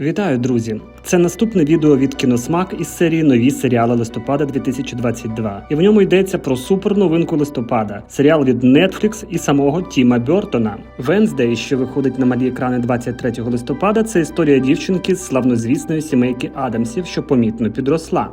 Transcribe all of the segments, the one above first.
Вітаю, друзі! Це наступне відео від Кіносмак із серії Нові серіали листопада 2022. І в ньому йдеться про суперновинку листопада серіал від Netflix і самого Тіма Бертона. Венздей, що виходить на малі екрани 23 листопада, це історія дівчинки з славнозвісної сімейки Адамсів, що помітно підросла.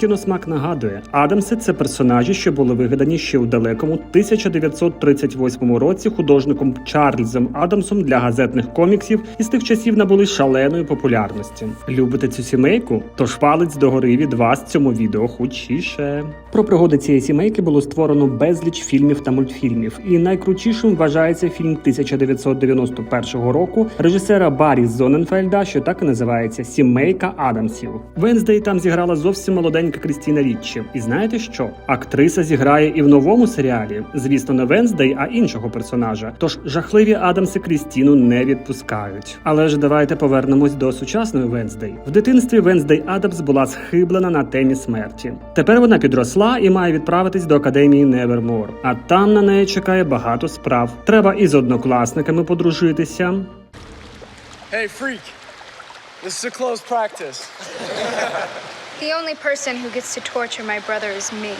Кіносмак нагадує, Адамси це персонажі, що були вигадані ще у далекому 1938 році художником Чарльзом Адамсом для газетних коміксів і з тих часів набули шаленої популярності. Любите цю сімейку? Тож палець догори від вас цьому відео хочіше. Про пригоди цієї сімейки було створено безліч фільмів та мультфільмів, і найкрутішим вважається фільм 1991 року режисера Баррі Зоненфельда, що так і називається Сімейка Адамсів. Венздей там зіграла зовсім молоденька Крістіна Річчі. І знаєте що? Актриса зіграє і в новому серіалі. Звісно, не Венздей, а іншого персонажа. Тож жахливі Адамси Крістіну не відпускають. Але ж давайте повернемось до сучасної Венздей. В дитинстві Венздей Адамс була схиблена на темі смерті. Тепер вона підросла і має відправитись до академії Невермор. А там на неї чекає багато справ. Треба із однокласниками подружитися. Hey, freak. This is a close practice. The only person who gets to torture my brother is me.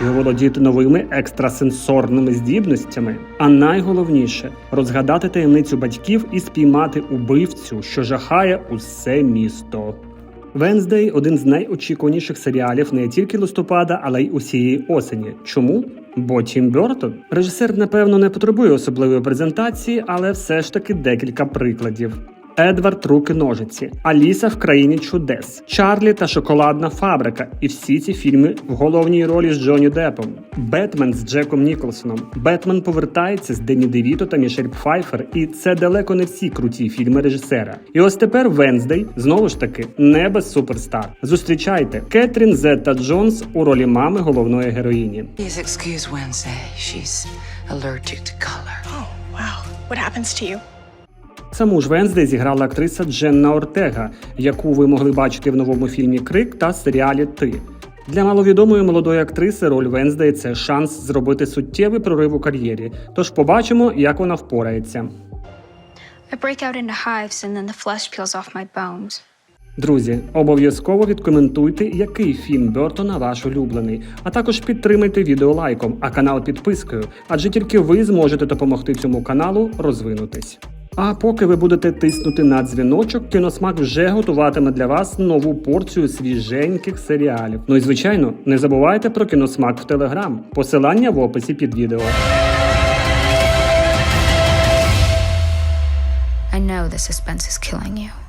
І володіти новими екстрасенсорними здібностями. А найголовніше розгадати таємницю батьків і спіймати убивцю, що жахає усе місто. Венздей один з найочікуваніших серіалів не тільки листопада, але й усієї осені. Чому? Бо Тім Бертон. Режисер, напевно, не потребує особливої презентації, але все ж таки декілька прикладів. Едвард руки ножиці, Аліса в країні чудес, Чарлі та Шоколадна фабрика. І всі ці фільми в головній ролі з Джонні Деппом, Бетмен з Джеком Ніколсоном. Бетмен повертається з Денні Девіто та Мішель Пфайфер, і це далеко не всі круті фільми режисера. І ось тепер Венздей знову ж таки не без суперстар. Зустрічайте Кетрін Зетта Джонс у ролі мами головної героїні. Please excuse Wednesday. She's allergic to color. Oh, wow. What happens to you? Саму ж Венздей зіграла актриса Дженна Ортега, яку ви могли бачити в новому фільмі Крик та серіалі Ти. Для маловідомої молодої актриси роль Венздей це шанс зробити суттєвий прорив у кар'єрі. Тож побачимо, як вона впорається. Друзі, обов'язково відкоментуйте, який фільм Бертона ваш улюблений, а також підтримайте відео лайком, а канал підпискою, адже тільки ви зможете допомогти цьому каналу розвинутись. А поки ви будете тиснути на дзвіночок, кіносмак вже готуватиме для вас нову порцію свіженьких серіалів. Ну і звичайно, не забувайте про кіносмак в телеграм. Посилання в описі під відео. I know the suspense is killing you.